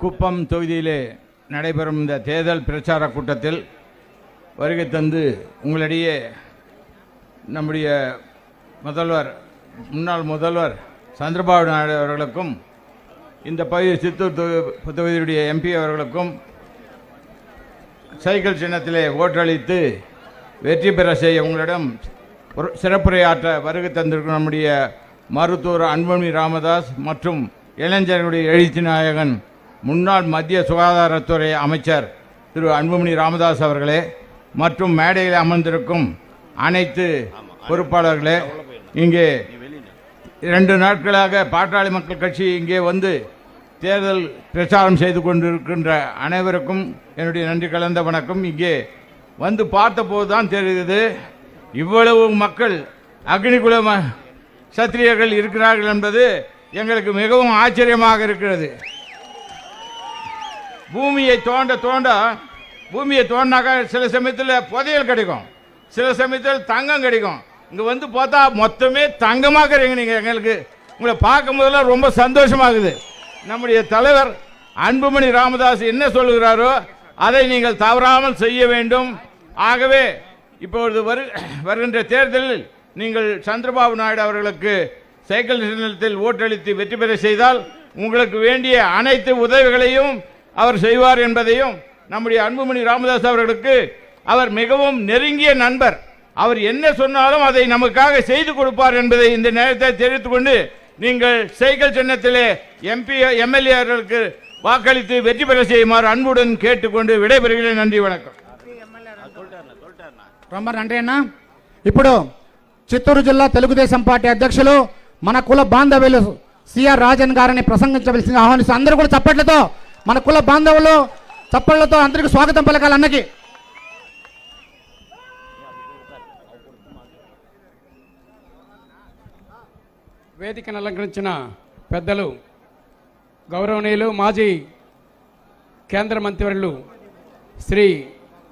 குப்பம் தொகுதியிலே நடைபெறும் இந்த தேர்தல் பிரச்சார கூட்டத்தில் வருகை தந்து உங்களிடையே நம்முடைய முதல்வர் முன்னாள் முதல்வர் சந்திரபாபு நாயுடு அவர்களுக்கும் இந்த பகுதி சித்தூர் தொகு- தொகுதியுடைய எம்பி அவர்களுக்கும் சைக்கிள் சின்னத்திலே ஓட்டளித்து வெற்றி பெற செய்ய உங்களிடம் ஒரு சிறப்புரையாற்ற வருகை தந்திருக்கும் நம்முடைய மருத்துவர் அன்புமணி ராமதாஸ் மற்றும் இளைஞர்களுடைய எழுச்சி நாயகன் முன்னாள் மத்திய சுகாதாரத்துறை அமைச்சர் திரு அன்புமணி ராமதாஸ் அவர்களே மற்றும் மேடையில் அமர்ந்திருக்கும் அனைத்து பொறுப்பாளர்களே இங்கே இரண்டு நாட்களாக பாட்டாளி மக்கள் கட்சி இங்கே வந்து தேர்தல் பிரச்சாரம் செய்து கொண்டிருக்கின்ற அனைவருக்கும் என்னுடைய நன்றி கலந்த வணக்கம். இங்கே வந்து பார்த்தபோது தான் தெரிகிறது இவ்வளவு மக்கள் அக்னிகுல சத்திரியர்கள் இருக்கிறார்கள் என்பது எங்களுக்கு மிகவும் ஆச்சரியமாக இருக்கிறது. பூமியை தோண்ட தோண்ட பூமியை தோண்டினாக்கா சில சமயத்தில் புதையல் கிடைக்கும் சில சமயத்தில் தங்கம் கிடைக்கும். இங்கே வந்து பார்த்தா மொத்தமே தங்கமாக இருக்கிறீங்க நீங்கள் எங்களுக்கு உங்களை பார்க்கும் போதெல்லாம் ரொம்ப சந்தோஷமாகுது. நம்முடைய தலைவர் அன்புமணி ராமதாஸ் என்ன சொல்லுகிறாரோ அதை நீங்கள் தவறாமல் செய்ய வேண்டும். ஆகவே இப்பொழுது வரு வருகின்ற தேர்தலில் நீங்கள் சந்திரபாபு நாயுடு அவர்களுக்கு சைக்கிள் சின்னத்தில் ஓட்டளித்து வெற்றி பெற செய்தால் உங்களுக்கு வேண்டிய அனைத்து உதவிகளையும் அவர் செய்வார் என்பதையும் நம்முடைய அன்புமணி ராமதாஸ் அவர்களுக்கு அவர் மிகவும் நெருங்கிய நண்பர். அவர் என்ன சொன்னாலும் அதை நமக்காக செய்து கொடுப்பார் என்பதை இந்த நேரத்தை தெரிவித்துக் கொண்டு நீங்கள் சைக்கிள் சின்னத்திலே எம்பி எம்எல்ஏ அவர்களுக்கு வாக்களித்து வெற்றி பெற செய்யுமாறு அன்புடன் கேட்டுக்கொண்டு விடைபெறுகிறேன். நன்றி வணக்கம். రొంబ నండి అన్న. ఇప్పుడు చిత్తూరు జిల్లా తెలుగుదేశం పార్టీ అధ్యక్షులు మన కుల బాంధవ్యులు సిఆర్ రాజన్ గారిని ప్రసంగించవలసిన ఆహ్వానిస్తూ అందరూ కూడా చప్పట్లతో మన కుల బాంధవులు చప్పట్లతో అందరికి స్వాగతం పలకాలి అన్నకి. వేదికను అలంకరించిన పెద్దలు గౌరవనీయులు మాజీ కేంద్ర మంత్రివర్యులు శ్రీ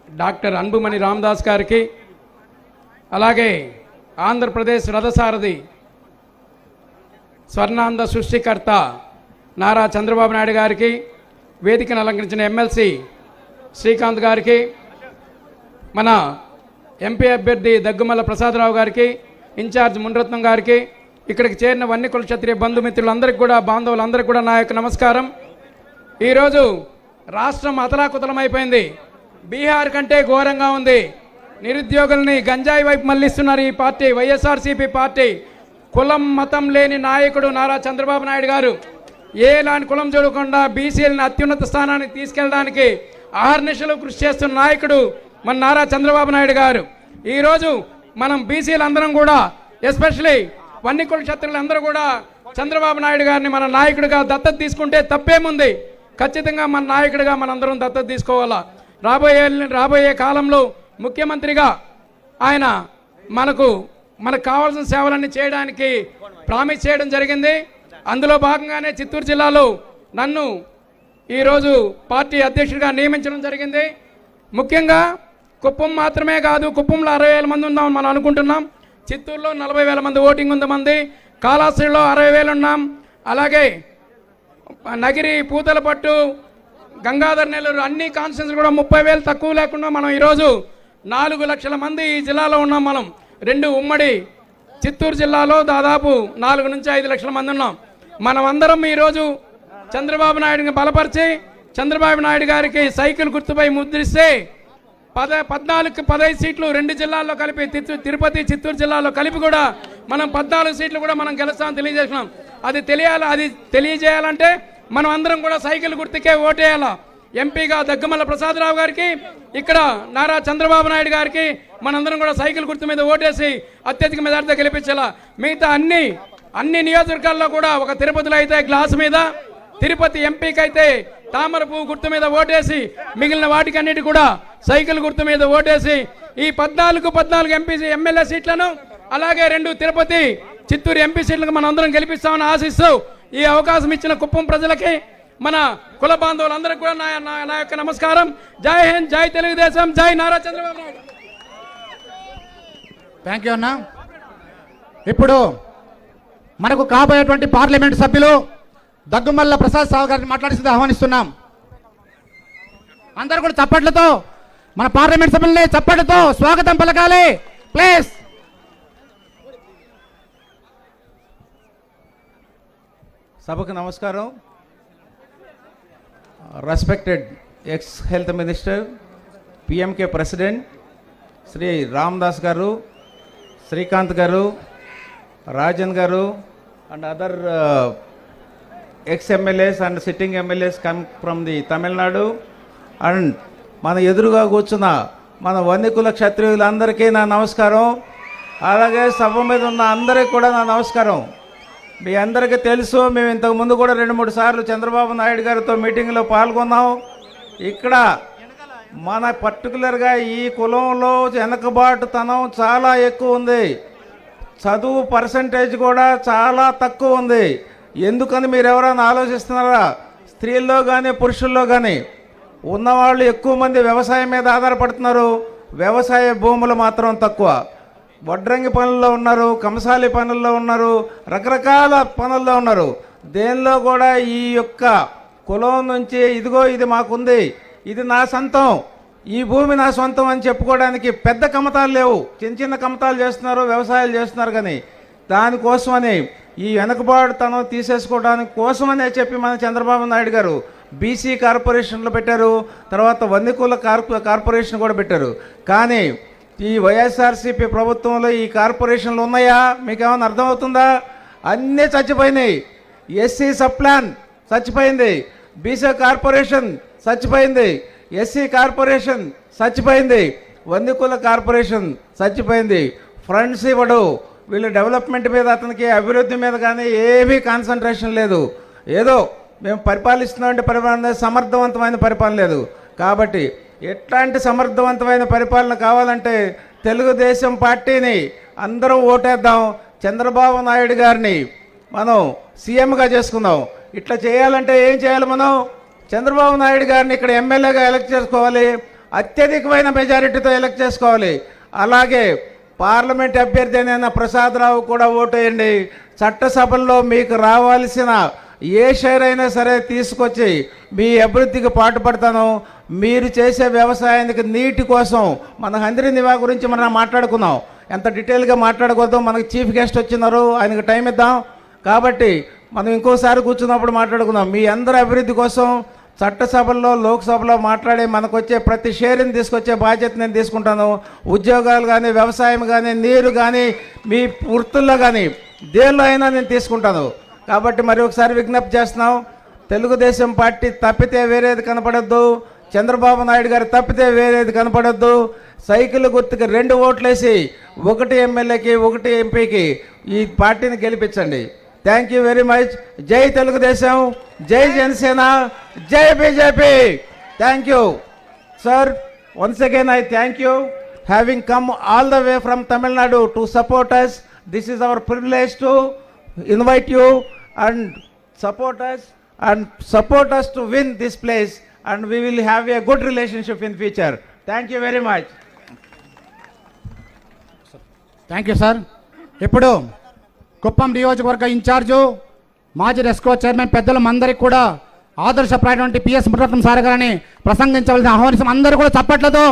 డాక్టర్ అన్బుమణి రామదాస్ గారికి అలాగే ఆంధ్రప్రదేశ్ రథసారథి స్వర్ణాంధ సృష్టికర్త నారా చంద్రబాబు నాయుడు గారికి వేదికను అలంకరించిన ఎమ్మెల్సీ శ్రీకాంత్ గారికి మన ఎంపీ అభ్యర్థి దగ్గుమల్ల ప్రసాదరావు గారికి ఇన్ఛార్జ్ మున్రత్నం గారికి ఇక్కడికి చేరిన వన్య కుల క్షత్రియ బంధుమిత్రులందరికీ కూడా బాంధవులందరికీ కూడా నా యొక్క నమస్కారం. ఈరోజు రాష్ట్రం అతలాకుతలమైపోయింది. బీహార్ కంటే ఘోరంగా ఉంది. నిరుద్యోగుల్ని గంజాయి వైపు మళ్ళిస్తున్నారు ఈ పార్టీ వైఎస్ఆర్సీపీ పార్టీ. కులం మతం లేని నాయకుడు నారా చంద్రబాబు నాయుడు గారు ఏ కులం చూడకుండా బీసీలను అత్యున్నత స్థానానికి తీసుకెళ్ళడానికి ఆహర్నిశలు కృషి చేస్తున్న నాయకుడు మన నారా చంద్రబాబు నాయుడు గారు. ఈరోజు మనం బీసీలందరం కూడా ఎస్పెషలీ వన్నికుల క్షత్రులందరూ కూడా చంద్రబాబు నాయుడు గారిని మన నాయకుడిగా దత్తత తీసుకుంటే తప్పేముంది? ఖచ్చితంగా మన నాయకుడిగా మనందరం దత్తత తీసుకోవాలా? రాబోయే రాబోయే కాలంలో ముఖ్యమంత్రిగా ఆయన మనకు మనకు కావాల్సిన సేవలన్నీ చేయడానికి ప్రామిస్ చేయడం జరిగింది. అందులో భాగంగానే చిత్తూరు జిల్లాలో నన్ను ఈరోజు పార్టీ అధ్యక్షుడిగా నియమించడం జరిగింది. ముఖ్యంగా కుప్పం మాత్రమే కాదు కుప్పంలో అరవై వేల మంది ఉందామని మనం అనుకుంటున్నాం. చిత్తూరులో నలభై వేల మంది ఓటింగ్ ఉంది మంది. అరవై వేలు ఉన్నాం. అలాగే నగిరి పూతలపట్టు గంగాధర్ నెల్లూరు అన్ని కాన్స్టిట్యూన్సీలు కూడా ముప్పై వేలు తక్కువ లేకుండా మనం ఈరోజు నాలుగు లక్షల మంది ఈ జిల్లాలో ఉన్నాం మనం. రెండు ఉమ్మడి చిత్తూరు జిల్లాలో దాదాపు నాలుగు నుంచి ఐదు లక్షల మంది ఉన్నాం. మనం అందరం ఈరోజు చంద్రబాబు నాయుడిని బలపరిచి చంద్రబాబు నాయుడు గారికి సైకిల్ గుర్తుపై ముద్రిస్తే పద పద్నాలుగు పదహైదు సీట్లు రెండు జిల్లాల్లో కలిపి తిరుపతి చిత్తూరు జిల్లాలో కలిపి కూడా మనం పద్నాలుగు సీట్లు కూడా మనం గెలుస్తామని తెలియజేసినాం అది తెలియాలి అది తెలియజేయాలంటే మనం అందరం కూడా సైకిల్ గుర్తుకే ఓటేయాలా. ఎంపీగా దగ్గమల్ల ప్రసాదరావు గారికి ఇక్కడ నారా చంద్రబాబు నాయుడు గారికి మనందరం కూడా సైకిల్ గుర్తు మీద ఓటేసి అత్యధిక మెజార్టీతో గెలిపించాలా మిగతా అన్ని అన్ని నియోజకవర్గాల్లో కూడా ఒక తిరుపతిలో అయితే గ్లాస్ మీద తిరుపతి ఎంపీకి అయితే తామర పువ్వు గుర్తు మీద ఓటేసి మిగిలిన వాటికన్నిటి కూడా సైకిల్ గుర్తు మీద ఓటేసి ఈ పద్నాలుగు పద్నాలుగు ఎంపీ ఎమ్మెల్యే సీట్లను అలాగే రెండు తిరుపతి చిత్తూరు ఎంపీ సీట్లకు మనం అందరం గెలిపిస్తామని ఆశిస్తూ ఈ అవకాశం ఇచ్చిన కుప్పం ప్రజలకి మన కుల బాంధవులందరికీ కూడా నా నా- నా యొక్క నమస్కారం. జై హింద్ జై తెలుగుదేశం జై నారా చంద్రబాబు నాయుడు. థ్యాంక్ యూ అన్న. ఇప్పుడు మనకు కాబోయేటువంటి పార్లమెంట్ సభ్యులు దగ్గుమల్ల ప్రసాద్ సావు గారిని మాట్లాడిస్తుంది ఆహ్వానిస్తున్నాం. అందరూ కూడా చప్పట్లతో మన పార్లమెంట్ సభ్యుల్ని చప్పట్లతో స్వాగతం పలకాలి. ప్లీజ్ సభకు నమస్కారం. Respected ex health minister PMK president Shri Ramadoss garu Srikanth garu Rajan garu and other ex MLAs and sitting MLAs come from the Tamil Nadu and మన ఎదురుగా కూర్చున్న మన వన్యకుల క్షత్రియులందరికీ నా నమస్కారం. అలాగే సభ మీద ఉన్న అందరికీ కూడా నా నమస్కారం. మీ అందరికీ తెలుసు మేము ఇంతకు ముందు కూడా రెండు మూడు సార్లు చంద్రబాబు నాయుడు గారితో మీటింగ్లో పాల్గొన్నాం. ఇక్కడ మన పర్టికులర్గా ఈ కులంలో వెనకబాటుతనం చాలా ఎక్కువ ఉంది. చదువు పర్సంటేజ్ కూడా చాలా తక్కువ ఉంది. ఎందుకని మీరు ఎవరైనా ఆలోచిస్తున్నారా? స్త్రీల్లో కానీ పురుషుల్లో కానీ ఉన్నవాళ్ళు ఎక్కువ మంది వ్యవసాయం మీద ఆధారపడుతున్నారు. వ్యవసాయ భూములు మాత్రం తక్కువ. వడ్రంగి పనుల్లో ఉన్నారు కంసాలి పనుల్లో ఉన్నారు రకరకాల పనుల్లో ఉన్నారు. దేనిలో కూడా ఈ యొక్క కులం నుంచి ఇదిగో ఇది మాకుంది ఇది నా సొంతం ఈ భూమి నా సొంతం అని చెప్పుకోవడానికి పెద్ద కమతాలు లేవు. చిన్న చిన్న కమతాలు చేస్తున్నారు వ్యవసాయాలు చేస్తున్నారు కానీ దానికోసమని ఈ వెనకబాటుతనం తీసేసుకోవడానికి కోసమనే చెప్పి మన చంద్రబాబు నాయుడు గారు బీసీ కార్పొరేషన్లు పెట్టారు తర్వాత వన్నికుల కార్పొరేషన్ కూడా పెట్టారు. కానీ ఈ వైఎస్ఆర్సీపీ ప్రభుత్వంలో ఈ కార్పొరేషన్లు ఉన్నాయా? మీకు ఏమైనా అర్థమవుతుందా? అన్నీ చచ్చిపోయినాయి. ఎస్సీ సప్లాన్ చచ్చిపోయింది. బీసీ కార్పొరేషన్ చచ్చిపోయింది. ఎస్సీ కార్పొరేషన్ చచ్చిపోయింది. వందికుల కార్పొరేషన్ చచ్చిపోయింది. ఫ్రెండ్స్ ఇవ్వడు. వీళ్ళు డెవలప్మెంట్ మీద అతనికి అభివృద్ధి మీద కానీ ఏమీ కాన్సన్ట్రేషన్ లేదు. ఏదో మేము పరిపాలిస్తున్నామంటే పరిపాలన సమర్థవంతమైన పరిపాలన లేదు. కాబట్టి ఎట్లాంటి సమర్థవంతమైన పరిపాలన కావాలంటే తెలుగుదేశం పార్టీని అందరం ఓటేద్దాం. చంద్రబాబు నాయుడు గారిని మనం సీఎంగా చేసుకుందాం. ఇట్లా చేయాలంటే ఏం చేయాలి మనం? చంద్రబాబు నాయుడు గారిని ఇక్కడ ఎమ్మెల్యేగా ఎలక్ట్ చేసుకోవాలి. అత్యధికమైన మెజారిటీతో ఎలక్ట్ చేసుకోవాలి. అలాగే పార్లమెంట్ అభ్యర్థి అయిన ప్రసాదరావు కూడా ఓటేయండి. చట్టసభల్లో మీకు రావాల్సిన ఏ షేర్ అయినా సరే తీసుకొచ్చి మీ అభివృద్ధికి పాటుపడతాను. మీరు చేసే వ్యవసాయానికి నీటి కోసం మన హంద్రి నివా గురించి మనం మాట్లాడుకున్నాం. ఎంత డీటెయిల్గా మాట్లాడకూడదు మనకి చీఫ్ గెస్ట్ వచ్చినారు ఆయనకు టైం ఇద్దాం. కాబట్టి మనం ఇంకోసారి కూర్చున్నప్పుడు మాట్లాడుకుందాం. మీ అందరి అభివృద్ధి కోసం చట్టసభల్లో లోక్సభలో మాట్లాడే మనకు వచ్చే ప్రతి షేర్ని తీసుకొచ్చే బాధ్యత నేను తీసుకుంటాను. ఉద్యోగాలు కానీ వ్యవసాయం కానీ నీరు కానీ మీ వృత్తుల్లో కానీ దేనిలో అయినా నేను తీసుకుంటాను. కాబట్టి మరి ఒకసారి విజ్ఞప్తి చేస్తున్నాం. తెలుగుదేశం పార్టీ తప్పితే వేరేది కనపడద్దు. చంద్రబాబు నాయుడు గారు తప్పితే వేరేది కనపడద్దు. సైకిల్ గుర్తుకి రెండు ఓట్లేసి ఒకటి ఎమ్మెల్యేకి ఒకటి ఎంపీకి ఈ పార్టీని గెలిపించండి. థ్యాంక్ యూ వెరీ మచ్ జై తెలుగుదేశం జై జనసేన జై BJP. Thank you sir once again I thank you having come all the way from Tamil Nadu to support us this is our privilege to invite you and supporters and supporters to win this place and we will have a good relationship in future. Thank you very much. Thank you sir ఇప్పుడు కుప్పం నియోజకవర్గ in charge మాజీ రెస్కో chairman పెద్దలు అందరికి కూడా ఆదర్శప్రాయటువంటి PS Muratnam sir గారిని ప్రసంగించవలసిన ఆహ్వానిస్తాం అందరూ కూడా చప్పట్లతో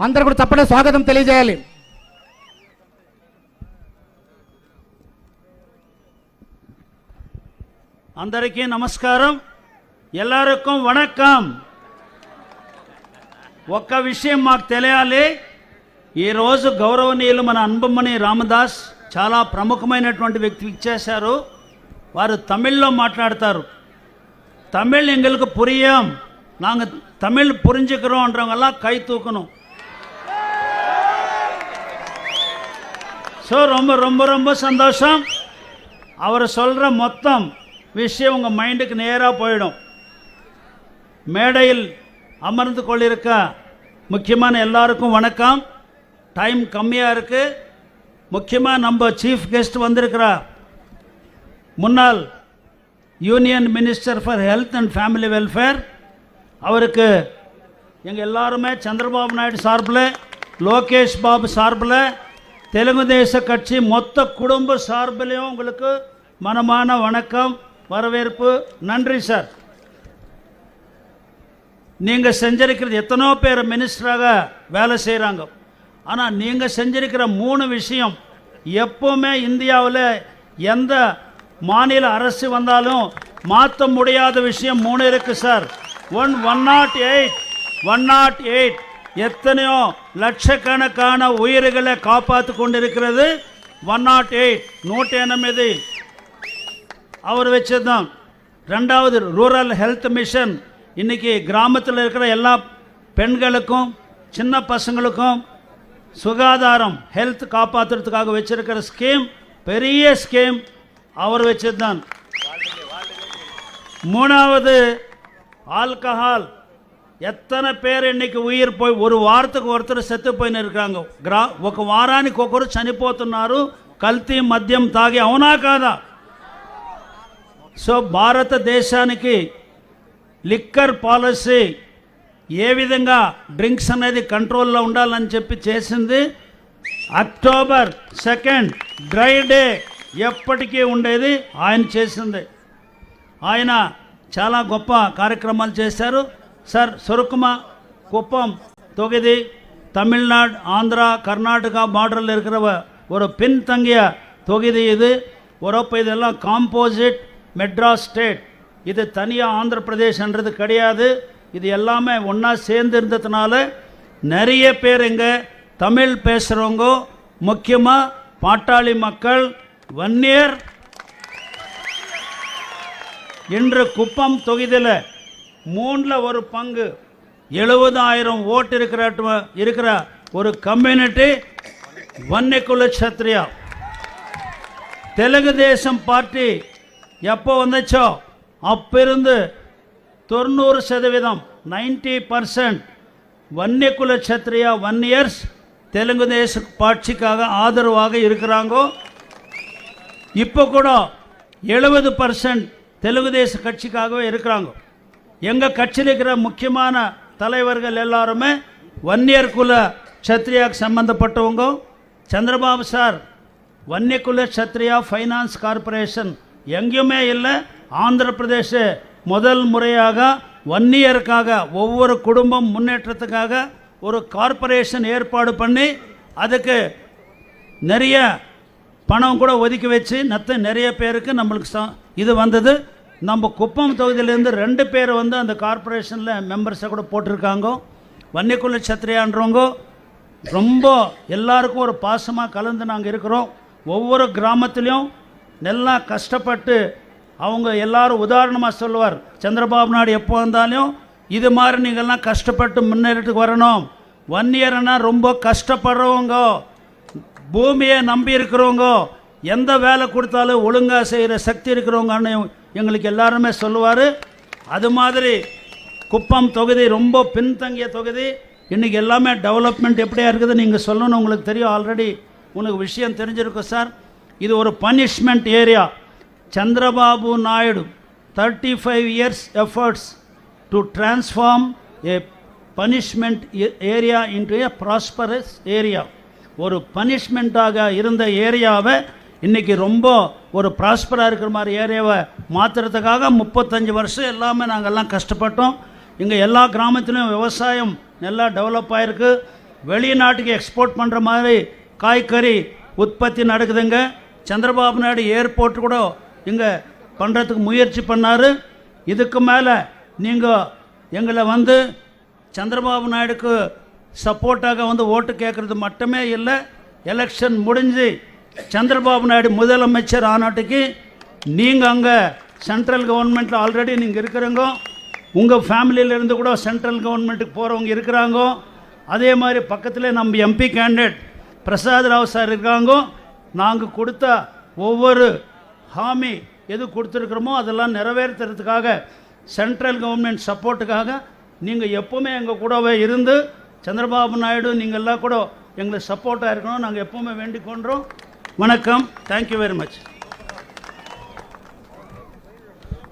అందరూ కూడా చప్పట్ల స్వాగతం తెలియజేయాలి అందరికీ నమస్కారం ఎల్లరికం వణక్కం ఒక్క విషయం మాకు తెలియాలి ఈరోజు గౌరవనీయులు మన అన్బమ్మని రామదాస్ చాలా ప్రముఖమైనటువంటి వ్యక్తి ఇచ్చేశారు వారు తమిళ్లో మాట్లాడతారు தமிழ் எங்களுக்கு புரியும் நாங்கள் தமிழ் புரிஞ்சுக்கிறோன்றவங்கெல்லாம் கை தூக்கணும் ஸோ ரொம்ப ரொம்ப ரொம்ப சந்தோஷம் அவர் சொல்கிற மொத்தம் விஷயம் உங்கள் மைண்டுக்கு நேராக போயிடும் மேடையில் அமர்ந்து கொண்டிருக்க முக்கியமான எல்லாருக்கும் வணக்கம். டைம் கம்மியாக இருக்குது முக்கியமாக நம்ம சீஃப் கெஸ்ட் வந்திருக்கிற முன்னாள் union minister for health and family welfare அவருக்கு எங்கள் எல்லாருமே சந்திரபாபு நாயுடு சார்பில் லோகேஷ் பாபு சார்பில் தெலுங்குதேச கட்சி மொத்த குடும்ப சார்பிலையும் உங்களுக்கு மனமான வணக்கம் வரவேற்பு. நன்றி சார். நீங்கள் செஞ்சிருக்கிறது எத்தனோ பேர் மினிஸ்டராக வேலை செய்கிறாங்க ஆனால் நீங்கள் செஞ்சிருக்கிற மூணு விஷயம் எப்போவுமே இந்தியாவில் எந்த மாநில அரசு வந்தாலும் மாற்ற முடியாத விஷயம் மூணு இருக்குது sir. One one nought eight one nought eight எத்தனையோ லட்சக்கணக்கான உயிர்களை காப்பாற்றி கொண்டிருக்கிறது ஒன் நாட் எயிட் நூற்றி எண்பது அவர் வச்சதுதான். ரெண்டாவது ரூரல் ஹெல்த் மிஷன் இன்னைக்கு கிராமத்தில் இருக்கிற எல்லா பெண்களுக்கும் சின்ன பசங்களுக்கும் சுகாதாரம் ஹெல்த் காப்பாற்றுறதுக்காக வச்சிருக்கிற ஸ்கீம் பெரிய ஸ்கீம் அவர் வச்சதுதான் மூணாவது ஆல்கஹால் ఎత్తన పేరు ఎన్నికి ఉయిర్ పోయి ఒక వార్తకు ఒరుతరు సెత్తుపోయిన இருக்காங்க గ్రా ఒక వారానికి ఒకరు చనిపోతున్నారు కల్తీ మద్యం తాగి అవునా కాదా సో భారతదేశానికి లిక్కర్ పాలసీ ఏ విధంగా డ్రింక్స్ అనేది కంట్రోల్లో ఉండాలని చెప్పి చేసింది అక్టోబర్ సెకండ్ డ్రై డే ఎప్పటికీ ఉండేది ఆయన చేసింది ఆయన చాలా గొప్ప కార్యక్రమాలు చేశారు సార్ సురుకుమ కుప్పం தொகுதி தமிழ்நாடு ஆந்திரா கர்நாடகா பார்டரில் இருக்கிற வ- ஒரு பின்தங்கிய தொகுதி இது உறப்பு இதெல்லாம் காம்போசிட் மெட்ராஸ் ஸ்டேட் இது தனியாக ஆந்திர பிரதேஷ்ன்றது கிடையாது. இது எல்லாமே ஒன்றா சேர்ந்து இருந்ததுனால நிறைய பேர் இங்கே தமிழ் பேசுகிறவங்க முக்கியமாக பாட்டாளி மக்கள் வன்னியர். இன்று குப்பம் தொகுதியில் மூணில் ஒரு பங்கு. எழுபதாயிரம் ஓட்டு இருக்கிற இருக்கிற ஒரு கம்யூனிட்டி வன்னிக்குல சத்ரியா தெலுங்கு தேசம் பார்ட்டி எப்போ வந்துச்சோ? அப்பிருந்து தொண்ணூறு சதவீதம் ninety percent Vanniyakula Kshatriya one years Telugu Desa பாட்சிக்காக ஆதரவாக இருக்கிறாங்கோ. இப்போ கூட எழுபது பர்சன்ட் தெலுங்கு தேச கட்சிக்காகவே இருக்கிறாங்க. எங்கள் கட்சியில் இருக்கிற முக்கியமான தலைவர்கள் எல்லாருமே வன்னியர் குல சத்ரியாக்கு சம்பந்தப்பட்டவங்க. Chandrababu sir Vanniyakula Kshatriya finance corporation எங்கேயுமே இல்லை. ஆந்திர பிரதேச முதல் முறையாக வன்னியருக்காக ஒவ்வொரு குடும்பம் முன்னேற்றத்துக்காக ஒரு கார்ப்பரேஷன் ஏற்பாடு பண்ணி அதுக்கு நிறைய பணம் கூட ஒதுக்கி வச்சு நத்த நிறைய பேருக்கு நம்மளுக்கு ச- இது வந்தது. நம்ம குப்பம் தொகுதியிலேருந்து ரெண்டு பேர் வந்து அந்த கார்ப்பரேஷனில் மெம்பர்ஸை கூட போட்டிருக்காங்க. வன்னிக்குள்ள சத்திரியான்றவங்க ரொம்ப எல்லாருக்கும் ஒரு பாசமாக கலந்து நாங்கள் இருக்கிறோம். ஒவ்வொரு கிராமத்துலேயும் நல்லா கஷ்டப்பட்டு அவங்க எல்லாரும் உதாரணமாக சொல்லுவார் சந்திரபாபு நாயுடு எப்போ வந்தாலும் இது மாதிரி நீங்கள்லாம் கஷ்டப்பட்டு முன்னேறிட்டு வரணும். ஒன் ரொம்ப கஷ்டப்படுறவங்க பூமியை நம்பி இருக்கிறவங்க எந்த வேலை கொடுத்தாலும் ஒழுங்காக செய்கிற சக்தி இருக்கிறவங்கன்னு எங்களுக்கு எல்லாருமே சொல்லுவார். அது மாதிரி குப்பம் தொகுதி ரொம்ப பின்தங்கிய தொகுதி. இன்றைக்கி எல்லாமே டெவலப்மெண்ட் எப்படியா இருக்குது நீங்கள் சொல்லணும்னு உங்களுக்கு தெரியும். ஆல்ரெடி உங்களுக்கு விஷயம் தெரிஞ்சிருக்கும் சார். இது ஒரு punishment area Chandrababu Naidu thirty five years efforts to transform a punishment area இன்றைய ப்ராஸ்பரஸ் ஏரியா ஒரு பனிஷ்மெண்ட்டாக இருந்த ஏரியாவை இன்றைக்கி ரொம்ப ஒரு ப்ராஸ்பராக இருக்கிற மாதிரி ஏரியாவை மாற்றுறதுக்காக முப்பத்தஞ்சு வருஷம் எல்லாமே நாங்கள்லாம் கஷ்டப்பட்டோம். இங்கே எல்லா கிராமத்திலும் விவசாயம் நல்லா டெவலப் ஆகிருக்கு வெளிநாட்டுக்கு எக்ஸ்போர்ட் பண்ணுற மாதிரி காய்கறி உற்பத்தி நடக்குதுங்க. சந்திரபாபு நாயுடு ஏர்போர்ட் கூட இங்கே பண்ணுறதுக்கு முயற்சி பண்ணார். இதுக்கு மேலே நீங்கள் எங்களை வந்து சந்திரபாபு நாயுடுக்கு சப்போர்ட்டாக வந்து ஓட்டு கேட்குறது மட்டுமே இல்லை எலெக்ஷன் முடிஞ்சு சந்திரபாபு நாயுடு முதலமைச்சர் ஆனாட்டுக்கு நீங்கள் அங்கே சென்ட்ரல் கவர்மெண்ட்டில் ஆல்ரெடி நீங்கள் இருக்கிறங்க உங்கள் ஃபேமிலியிலேருந்து கூட சென்ட்ரல் கவர்மெண்ட்டுக்கு போகிறவங்க இருக்கிறாங்க அதே மாதிரி பக்கத்தில் நம்ம MP candidate Prasad Rao sir இருக்காங்க நாங்கள் கொடுத்த ஒவ்வொரு ஹாமி எது கொடுத்துருக்குறோமோ அதெல்லாம் நிறைவேற்றுறதுக்காக சென்ட்ரல் கவர்மெண்ட் சப்போர்ட்டுக்காக நீங்கள் எப்போவுமே எங்கள் கூடவே இருந்து சந்திரபாபு நாயுடு நீங்கள் எல்லாம் கூட எங்களுக்கு சப்போர்ட்டாக இருக்கணும் நாங்கள் எப்போவுமே வேண்டிக் கொண்டோம் வணக்கம் தேங்க்யூ வெரி மச்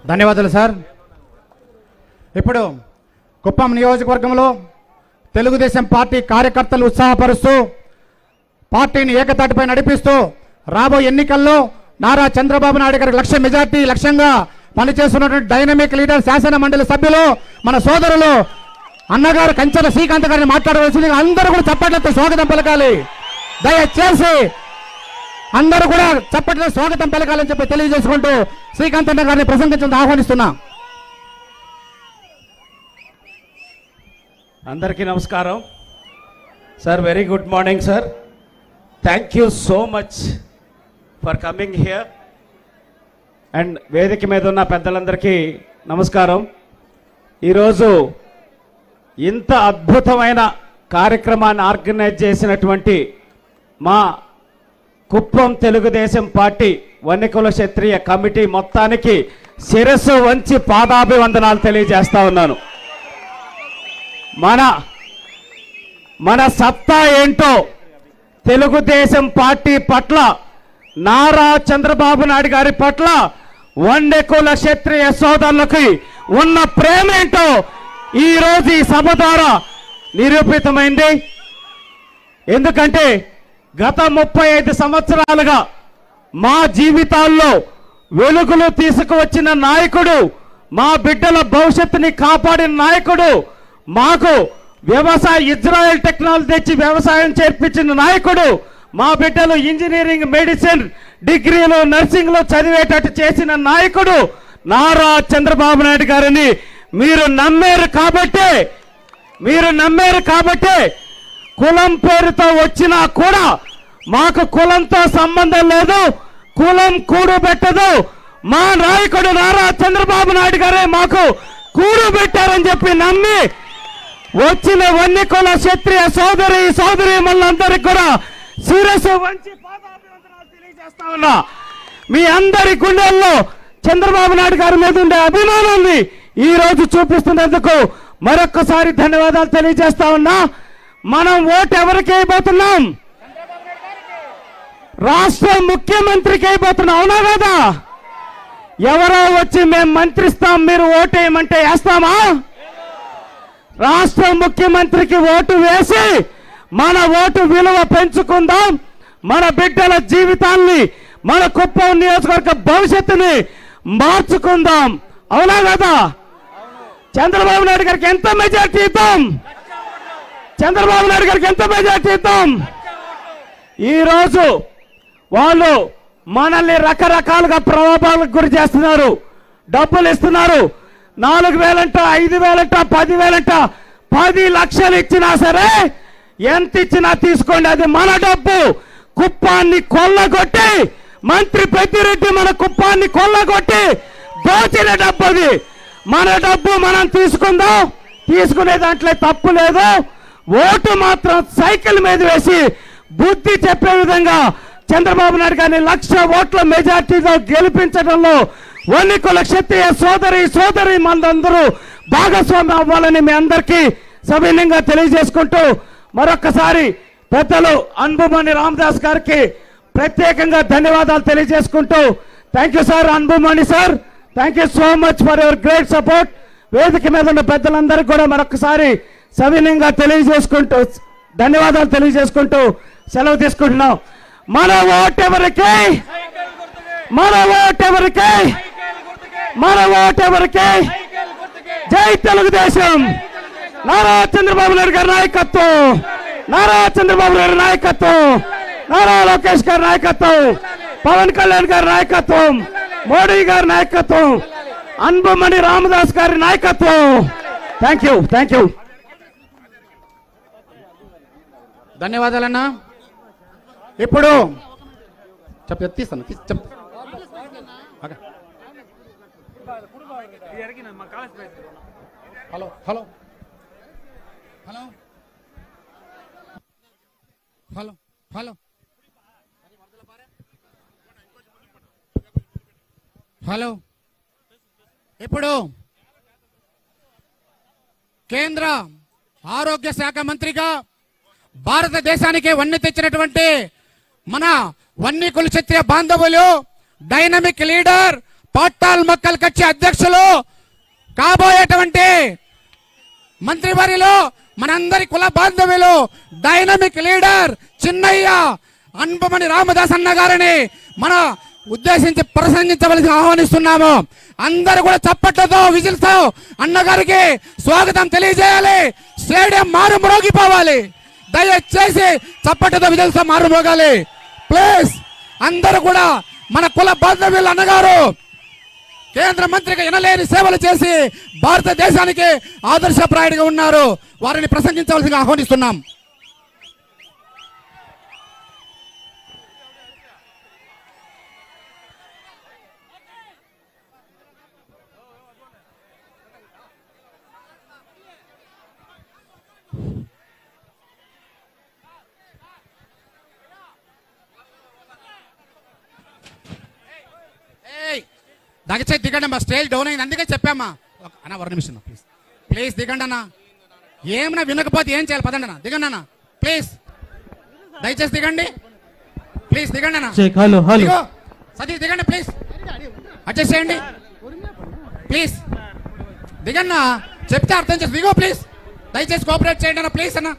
ధన్యవాదాలు సార్ ఇప్పుడు కుప్పం నియోజకవర్గంలో తెలుగుదేశం పార్టీ కార్యకర్తలు ఉత్సాహపరుస్తూ పార్టీని ఏకతాటిపై నడిపిస్తూ రాబోయే ఎన్నికల్లో నారా చంద్రబాబు నాయుడు గారికి లక్ష్య మెజార్టీ లక్ష్యంగా పనిచేస్తున్నటువంటి డైనమిక్ లీడర్ శాసన మండలి సభ్యులు మన సోదరులు అన్నగారు కంచెల శ్రీకాంత్ గారిని మాట్లాడవలసింది అందరూ కూడా చప్పట్లతో స్వాగతం పలకాలి. దయచేసి అందరూ కూడా చప్పట్లతో స్వాగతం పలకాలని చెప్పి తెలియజేసుకుంటూ శ్రీకాంత్ అన్న గారిని ప్రసంగించడం ఆహ్వానిస్తున్నా. అందరికీ నమస్కారం. Sir very good morning sir thank you so much for coming here and వేదిక మీద ఉన్న పెద్దలందరికీ నమస్కారం. ఈరోజు ఇంత అద్భుతమైన కార్యక్రమాన్ని ఆర్గనైజ్ చేసినటువంటి మా కుప్పం తెలుగుదేశం పార్టీ వన్యకుల క్షత్రియ కమిటీ మొత్తానికి శిరస్సు వంచి పాదాభివందనాలు తెలియజేస్తా ఉన్నాను. మన మన సత్తా ఏంటో తెలుగుదేశం పార్టీ పట్ల నారా చంద్రబాబు నాయుడు గారి పట్ల వండెకుల క్షత్రియ సోదరులకి ఉన్న ప్రేమేంటో ఈరోజు ఈ రోజు ఈ సభ ద్వారా నిరూపితమైంది. ఎందుకంటే గత ముప్పై ఐదు సంవత్సరాలుగా మా జీవితాల్లో వెలుగులు తీసుకువచ్చిన నాయకుడు మా బిడ్డల భవిష్యత్తుని కాపాడిన నాయకుడు మాకు వ్యవసాయ ఇజ్రాయెల్ టెక్నాలజీ తెచ్చి వ్యవసాయం చేర్పించిన నాయకుడు మా బిడ్డలు ఇంజనీరింగ్ మెడిసిన్ డిగ్రీలు నర్సింగ్లు చదివేటట్టు చేసిన నాయకుడు నారా చంద్రబాబు నాయుడు గారిని మీరు నమ్మారు కాబట్టే మీరు నమ్మారు కాబట్టే కులం పేరుతో వచ్చినా కూడా మాకు కులంతో సంబంధం లేదు కులం కూడు పెట్టదు మా నాయకుడు నారా చంద్రబాబు నాయుడు గారే మాకు కూడు పెట్టారని చెప్పి నమ్మి వచ్చిన వన్ని కుల క్షత్రియ సోదరి సోదరి మళ్ళందరికి కూడా శిరస్సు వంచి పాదాభివందనాలు తెలియజేస్తా ఉన్నా. మీ అందరి గుండెల్లో చంద్రబాబు నాయుడు గారి మీద ఉండే అభిమానాన్ని ఈ రోజు చూపిస్తున్నందుకు మరొక్కసారి ధన్యవాదాలు తెలియజేస్తా ఉన్నా. మనం ఓటు ఎవరికి అయిపోతున్నాం? రాష్ట్ర ముఖ్యమంత్రికి అయిపోతున్నాం అవునా కదా ఎవరో వచ్చి మేము మంత్రిస్తాం మీరు ఓటేయమంటే వేస్తామా? రాష్ట్ర ముఖ్యమంత్రికి ఓటు వేసి మన ఓటు విలువ పెంచుకుందాం. మన బిడ్డల జీవితాన్ని మన కుప్పం నియోజకవర్గ భవిష్యత్తుని మార్చుకుందాం. అవునా కదా? చంద్రబాబు నాయుడు గారికి ఎంత మెజార్టీ ఇద్దాం? చంద్రబాబు నాయుడు గారికి ఎంత మెజార్టీ ఇద్దాం? ఈరోజు వాళ్ళు మనల్ని రకరకాలుగా ప్రలోభాలకు గురి చేస్తున్నారు. డబ్బులు ఇస్తున్నారు. నాలుగు వేలంట ఐదు వేలంట పదివేలంట పది లక్షలు ఇచ్చినా సరే ఎంత ఇచ్చినా తీసుకోండి. అది మన డబ్బు. కుప్పాన్ని కొల్లగొట్టి మంత్రి పెద్దిరెడ్డి మన కుప్పాన్ని కొల్లగొట్టి దోచిన డబ్బు అది. మన డబ్బు మనం తీసుకుందాం. తీసుకునే దాంట్లో తప్పు లేదు. ఓటు మాత్రం సైకిల్ మీద వేసి బుద్ధి చెప్పే విధంగా చంద్రబాబు నాయుడు గారిని లక్ష ఓట్ల మెజార్టీతో గెలిపించడంలో ఓనికుల క్షత్రియ సోదరి సోదరి మందందరూ భాగస్వామి అవ్వాలని మీ అందరికీ సవినయంగా తెలియజేసుకుంటూ మరొకసారి పెద్దలు అన్బుమణి రామదాస్ గారికి ప్రత్యేకంగా ధన్యవాదాలు తెలియజేసుకుంటూ thank you sir Anbumani sir. Thank you so much for your great support. వేదిక మీద ఉన్న పెద్దలందరికీ కూడా మరొకసారి సవినీయంగా తెలియజేసుకుంటూ ధన్యవాదాలు తెలియజేసుకుంటూ సెలవు తీసుకుంటున్నాం. మన ఓటెవరికి? మన ఓటెవరికి? ఎవరికి మన ఓట్ జై తెలుగుదేశం. నారా చంద్రబాబు నాయుడు గారి నాయకత్వం. నారా చంద్రబాబు నాయుడు నాయకత్వం. నారా లోకేష్ గారి నాయకత్వం. పవన్ కళ్యాణ్ గారి నాయకత్వం. మోడీ గారి నాయకత్వం. అన్బుమణి రామదాస్ గారి నాయకత్వం. థ్యాంక్ యూ థ్యాంక్ యూ ధన్యవాదాలన్నా. ఇప్పుడు చెప్ప తీస్తాను తీ- hello hello. Hello. Hello hello. Hello. ఇప్పుడు కేంద్ర ఆరోగ్య శాఖ మంత్రిగా భారతదేశానికి వన్నీ తెచ్చినటువంటి మన వన్ని కుల క్షత్రియ బాంధవులు డైనమిక్ లీడర్ పాట్టాల్ మక్కల్ కచ్చి అధ్యక్షులు కాబోయేటువంటి మంత్రివారిలో మనందరి కుల బాంధవ్యులు డైనమిక్ లీడర్ చిన్నయ్య అన్పమణి రామదాస్ అన్న గారిని మన ఉద్దేశించి ప్రసంగించవలసి ఆహ్వానిస్తున్నాము. అందరూ కూడా చప్పట్లతో విజిల్తో అన్నగారికి స్వాగతం తెలియజేయాలి. స్టేడియం మారు మ్రోగిపోవాలి దయచేసి చప్పట్లతో విజిల్తో మారు మోగాలి ప్లీజ్ అందరూ కూడా మన కుల బాంధవ్యులు అన్నగారు కేంద్ర మంత్రిగా ఎనలేని సేవలు చేసి భారతదేశానికి ఆదర్శప్రాయుడిగా ఉన్నారు. వారిని ప్రసంగించవలసిగా ఆహ్వానిస్తున్నాం. దయచేసి దిగండి అమ్మా. స్టేజ్ డౌన్ అయింది. అందుకే చెప్పామ్మా. ఒక- అన్న ఒక నిమిషం ప్లీజ్ ప్లీజ్ దిగండి అన్న. ఏమన్నా వినకపోతే ఏం చేయాలి? పదండి అన్న. దిగండి అన్న. ప్లీజ్ దయచేసి దిగండి. ప్లీజ్ దిగండి అన్న. హలో హలో సతీష్ దిగండి ప్లీజ్ అడ్జస్ట్ చేయండి. ప్లీజ్ దిగన్నా చెప్తే అర్థం చేసి దిగో ప్లీజ్ దయచేసి కోఆపరేట్ చేయండి అన్న. ప్లీజ్ అన్న.